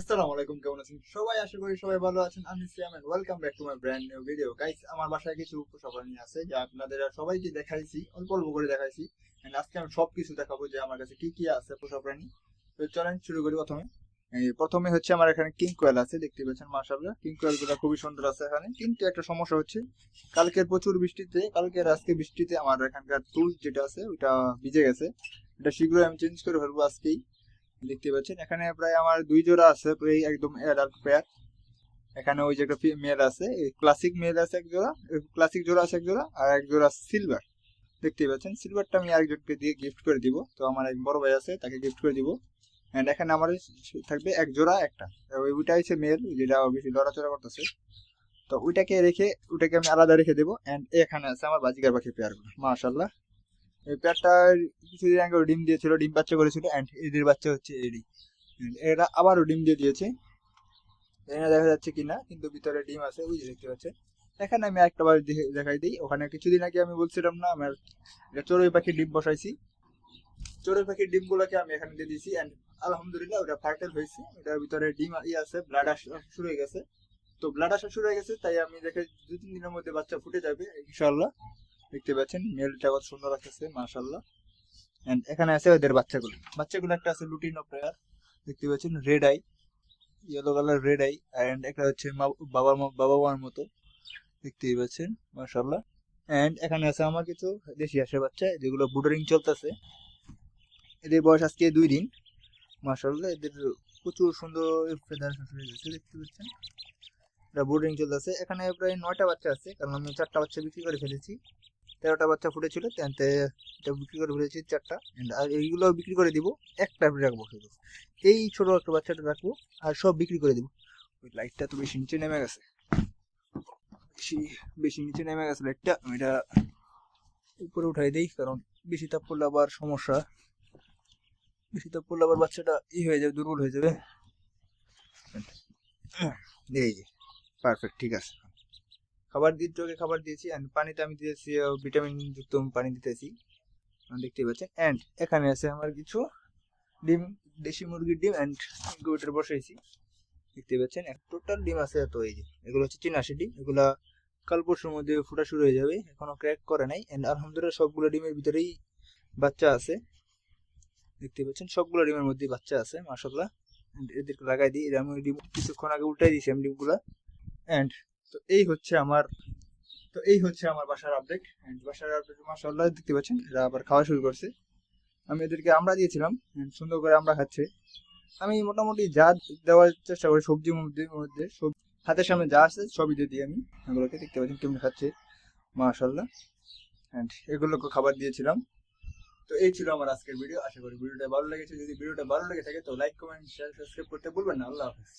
আসসালামু আলাইকুম, কেমন আছেন? সবাই আশা করি সবাই ভালো আছেন। আমি Siam and welcome back to my brand new video guys আমার বাসায় কিছু উপস্থাপনা আছে, যা আপনাদের সবাইকে দেখাইছি, অল্প অল্প করে দেখাইছি। এন্ড আজকে আমি সব কিছু দেখাবো যে আমার কাছে কি কি আছে পোষাপ্রাণী তো চলেন শুরু করি প্রথমে। প্রথমে হচ্ছে আমার এখানে কিং কোয়েল আছে, দেখতে পাচ্ছেন, মাশাআল্লাহ। কিং কোয়েলগুলো খুবই সুন্দর আছে এখানে। কিন্তু একটা সমস্যা হচ্ছে, কালকের প্রচুর বৃষ্টিতে, কালকের আজকে বৃষ্টিতে আমার এখানকার টুল যেটা আছে ওটা ভিজে গেছে। এটা শীঘ্রই আমি চেঞ্জ করে ফেলব আজকেই। দেখতে পাচ্ছেন, এখানে প্রায় আমার দুই জোড়া আছে, প্রায় একদম অ্যাডাল্ট পেয়ার এখানে ওই যে একটা মেল আছে ক্লাসিক মেল আছে এক জোড়া ক্লাসিক জোড়া আছে এক জোড়া, আর এক জোড়া সিলভার দেখতে পাচ্ছেন সিলভারটা আমি আরেকজনকে দিয়ে গিফট করে দিব। তো আমার এক বড় ভাই আছে, তাকে গিফট করে দিব। অ্যান্ড এখানে আমার থাকবে এক জোড়া, একটা। ওই- ওইটা হচ্ছে মেল যেটা বেশি লড়াচড়া করতেছে। তো ওইটাকে রেখে ওটাকে আমি আলাদা রেখে দেবো। অ্যান্ড এখানে আছে আমার বাজিকার পাখি পেয়ারগুলো মাশাল্লাহ এই কিছুদিন আগে ডিম দিয়েছিল, ডিম বাচ্চা করেছিল এন্ড এদের বাচ্চা হচ্ছে And এরা আবারও ডিম দিয়ে দিয়েছে। এখানে দেখা যাচ্ছে কিনা, কিন্তু ভিতরে ডিম আছে, ওই দেখতে পাচ্ছেন। এখানে আমি একটা বার দেখে- দেখাই দিই। ওখানে কিছুদিন আগে আমি বলছিলাম না, আমার একটা চড়ুই পাখির ডিম বসাইছি। চড়ুই পাখির ডিমগুলোকে আমি এখানে দিয়ে দিয়েছি এন্ড আলহামদুলিল্লাহ ওটা ফার্টাইল হয়েছে। ওটার ভিতরে ডিম ই আছে ব্লাড আসা, শুরু হয়ে গেছে। তো ব্লাড আসা শুরু হয়ে গেছে, তাই আমি দেখে দু তিন দিনের মধ্যে বাচ্চা ফুটে যাবে ইনশাল্লাহ দেখতে পাচ্ছেন মেলটা কত সুন্দর আছে মাশাল্লাহ এন্ড এখানে আছে ওদের বাচ্চাগুলো। বাচ্চাগুলো একটা আছে লুটিনো প্লেয়ার দেখতে পাচ্ছেন red eye yellow colour red eye and একটা হচ্ছে বাবা বাবা মার মতো, দেখতেই পাচ্ছেন মাশাল্লাহ এন্ড এখানে আছে আমার কিছু দেশি হাঁসের বাচ্চা, যেগুলো বুডারিং চলতেছে। এদের বয়স আজকে দুই দিন মাশাল্লাহ এদের প্রচুর সুন্দর ফেদার হয়ে গেছে, দেখতে পাচ্ছেন। এটা বোর্ডিং চলতেছে। এখানে প্রায় নয়টা বাচ্চা আছে, কারণ আমি চারটা বাচ্চা বিক্রি করে ফেলেছি। তেরোটা বাচ্চা ফুটেছিল তেনতে বিক্রি করে ফেলেছি চারটা আর এইগুলো বিক্রি করে দিব একটা রাখব শুধু। এই ছোট একটা বাচ্চাটা রাখব আর সব বিক্রি করে দিব। ওই লাইটটা তো বেশি নিচে নেমে গেছে। বেশি বেশি নিচে নেমে গেছে লাইটটা আমি এটা উপরে উঠাই দিই, কারণ বেশি তাপ পড়লে আবার সমস্যা। বেশি তাপ পড়লে আবার বাচ্চাটা ই হয়ে যাবে, দুর্বল হয়ে যাবে। এই যে পারফেক্ট ঠিক আছে। খাবার দিয়ে চোখে খাবার দিয়েছি অ্যান্ড পানিতে আমি দিয়েছি ভিটামিন যুক্ত পানি দিতেছি। আহ, দেখতেই পাচ্ছেন। অ্যান্ড এখানে আছে আমার কিছু ডিম দেশি মুরগির ডিম অ্যান্ড ইনকিউবেটর বসাইছি। দেখতে পাচ্ছেন এক টোটাল ডিম আছে এত এই যে। এগুলো হচ্ছে চিনাশি ডিম এগুলা কাল পরশুর মধ্যে ফোটা শুরু হয়ে যাবে এখনও ক্র্যাক করে নাই। অ্যান্ড আলহামদুলিল্লাহ সবগুলো ডিমের ভিতরেই বাচ্চা আছে। দেখতে পাচ্ছেন সবগুলো ডিমের মধ্যে বাচ্চা আছে মাসাল্লাহ এদেরকে লাগাই দিই আমি ডিম কিছুক্ষণ আগে উল্টাই দিয়েছি আমি ডিমগুলা। অ্যান্ড তো এই হচ্ছে আমার, তো এই হচ্ছে আমার বাসার আপডেট বাসার আপডেট মাশাআল্লাহ দেখতে পাচ্ছেন, এরা আবার খাওয়া শুরু করছে। আমি এদেরকে আমরা দিয়েছিলাম সুন্দর করে আমরা খাচ্ছে। আমি মোটামুটি যা দেওয়ার চেষ্টা করি, সবজির মধ্যে মধ্যে সব হাতের সামনে যা আছে সবই দিয়ে দিই আমি। এগুলোকে দেখতে পাচ্ছেন কেমন খাচ্ছে, মাশাআল্লাহ। অ্যান্ড এগুলোকে খাবার দিয়েছিলাম। তো এই ছিল আমার আজকের ভিডিও আশা করি ভিডিওটা ভালো লেগেছে। যদি ভিডিওটা ভালো লেগে থাকে তো লাইক কমেন্ট শেয়ার সাবস্ক্রাইব করতে ভুলবেন না। আল্লাহ হাফেজ।